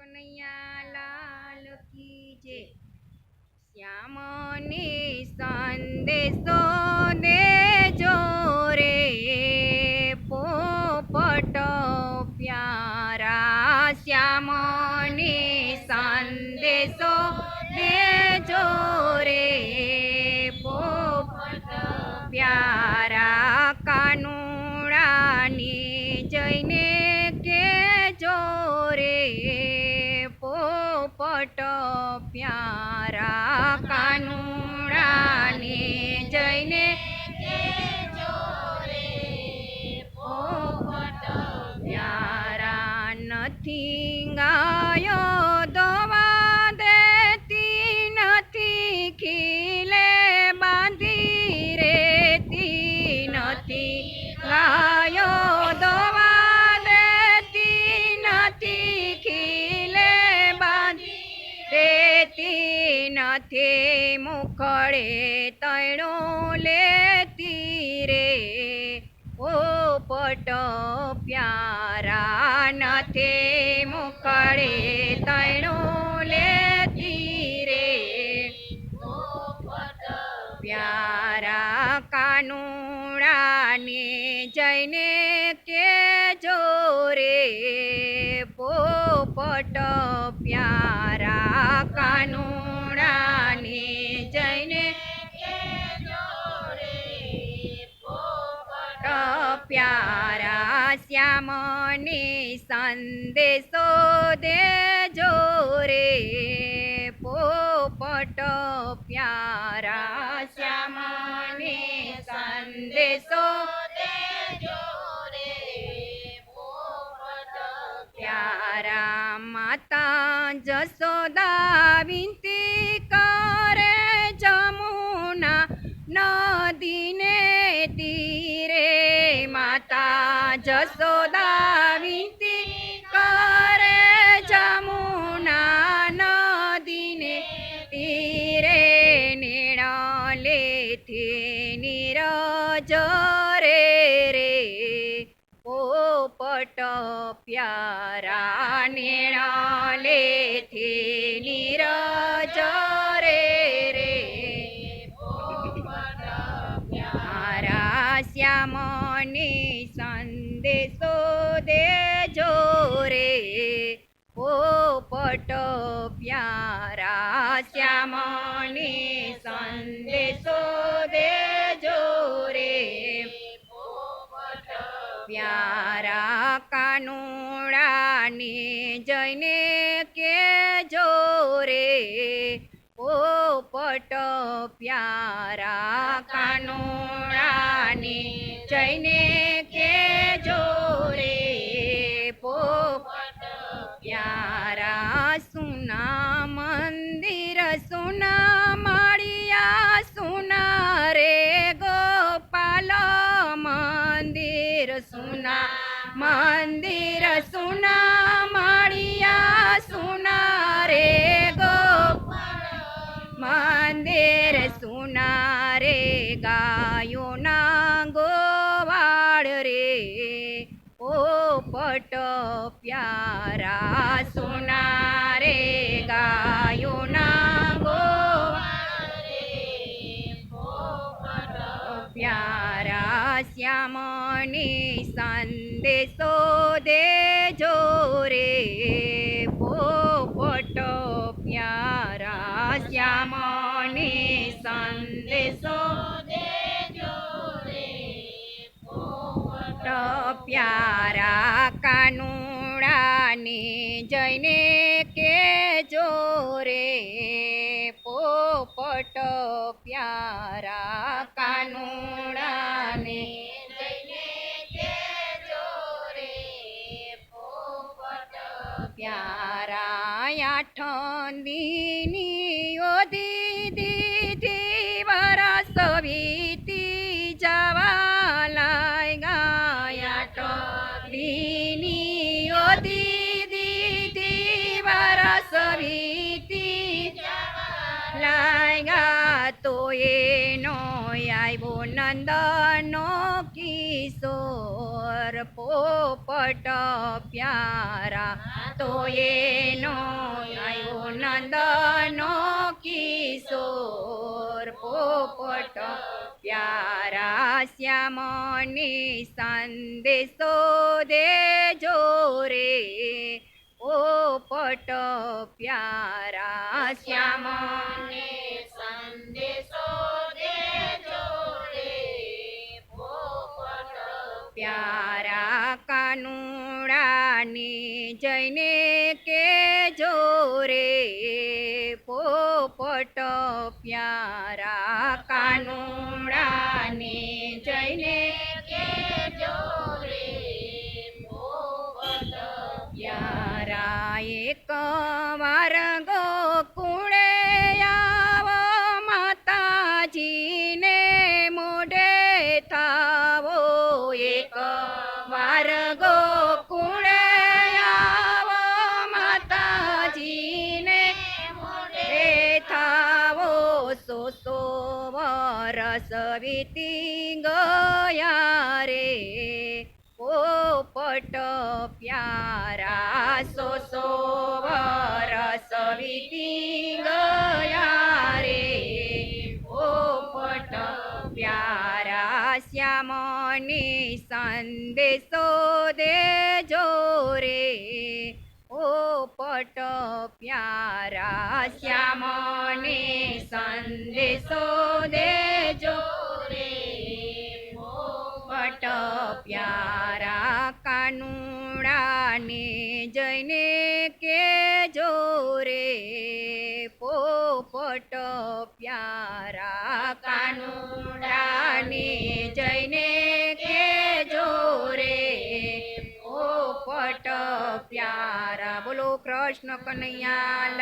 કનૈયા લાલ કી જય. સંદેશો દેજો રે પોપટ પ્યારા. શ્યામને સંદેશો દેજો રે પોપટ પ્યારા. કાનુડાની જઈને પોપટ પ્યારા કાનુડાને જઈને તણો લેતી રે. પોપટ પ્યારા નથી મુખડે તણો લેતી રે. પ્યારા કાનુડાને જઈને કે જો રે પોપટ પ્યારા કાનુડાને શ્યામને સંદેશો દેજો રે પોપટ પ્યારા. શ્યામને સંદેશો દેજો રે પોપટ પ્યારા. માતા જસોદા જસોદા વિનતી કરે જમુના નદીને તીરે નિળલેથી નીરજ રે રે. પોપટ પ્યારા નિળલેથી નીરજ મારા શ્યામને સંદેશો દેજો રે પટ પ્યારા શ્યામને સંદેશો દેજો રે પ્યારા કાનુડાને જઈને કેજો રે પટ પ્યારા કાનુડાને જઈને પ્યારા સુના રે ગાયોના પોપટ પ્યારા શ્યામને સંદેશો દેજો રે. પોપટ પ્યારા શ્યામને સંદેશો દેજો રે. પ્યારા કાનુડાને જઈને કેજો રે પોપટ પ્યારા કાનુડાને જઈને કેજો રે એનો આવ્યો નંદનો કિશોર પોપટ પ્યારા. તો એનો નંદનો કિશોર પોપટ પ્યારા. શ્યામની સંદેશો દેજો રે પોપટ પ્યારા. શ્યામને કાનુડાની જઈને કે જોરે પોપટ પ્યારા કાનુડાની જઈને કે જોરે વીતી ગયા રે. પોપટ પ્યારા સો સો વરસ વીતી ગયા રે. પોપટ પ્યારા શ્યામની સંદેશો દેજો રે. પોપટ પ્યારા શ્યામની સંદેશો દેજો કાનુડાને જઈને કે જોરે પોપટ પ્યારા કાનુડાને જઈને કે જોરે પોપટ પ્યારા. બોલો કૃષ્ણ કનૈયા